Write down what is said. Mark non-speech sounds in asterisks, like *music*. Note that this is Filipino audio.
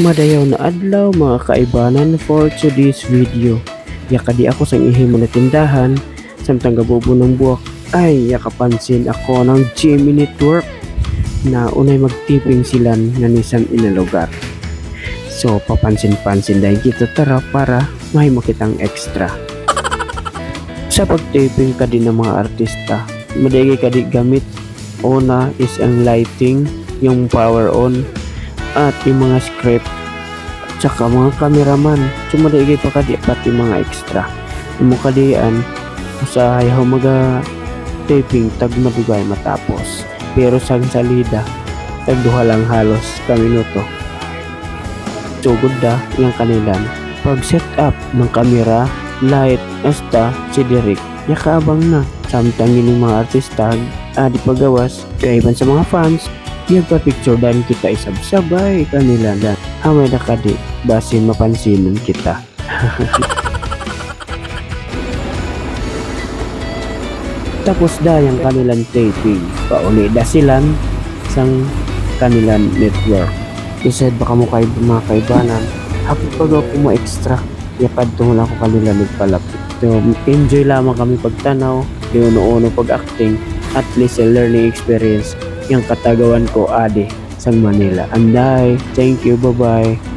Madayaw na adlaw mga kaibanan for today's video. Yakadi ako sa ihimo na tindahan, samtang gabubo ng buwak ay yakapansin ako ng Jimmy Network na unay magtiping sila nga nisan inalugar. So papansin-pansin dahil kita tara para may makitang extra. Sa pagtaping ka din ng mga artista, madagi ka di gamit. Una is ang lighting, yung power on, at yung mga script, tsaka mga kameraman. Sumadagi pa ka di pati mga extra. Yung mga kadian, usahay ho maga taping tag madugay matapos. Pero sa salida, tagduha lang halos ka minuto. Sugod da yung kanilan. Pag set up ng kamera, light, hasta si Derek, yakaabang na. Samtang yung mga artista, adi pagawas, kaiban sa mga fans, Nagpa-picture dan kita isabsabay? Kanila dan hamay na kadi basin mapansinan kita. *laughs* Tapos da yung kanilang taping, pauli da silan sang kanilang network. Isad baka mo kay mga kaibanan, hapit pag ako mo extra, yapad tungol ako kanila nagpalapit. So, enjoy lamang kami pagtanaw, di uno-uno pag-acting, at least a learning experience yung katagawan ko ade sa Manila. Anday, thank you, bye-bye.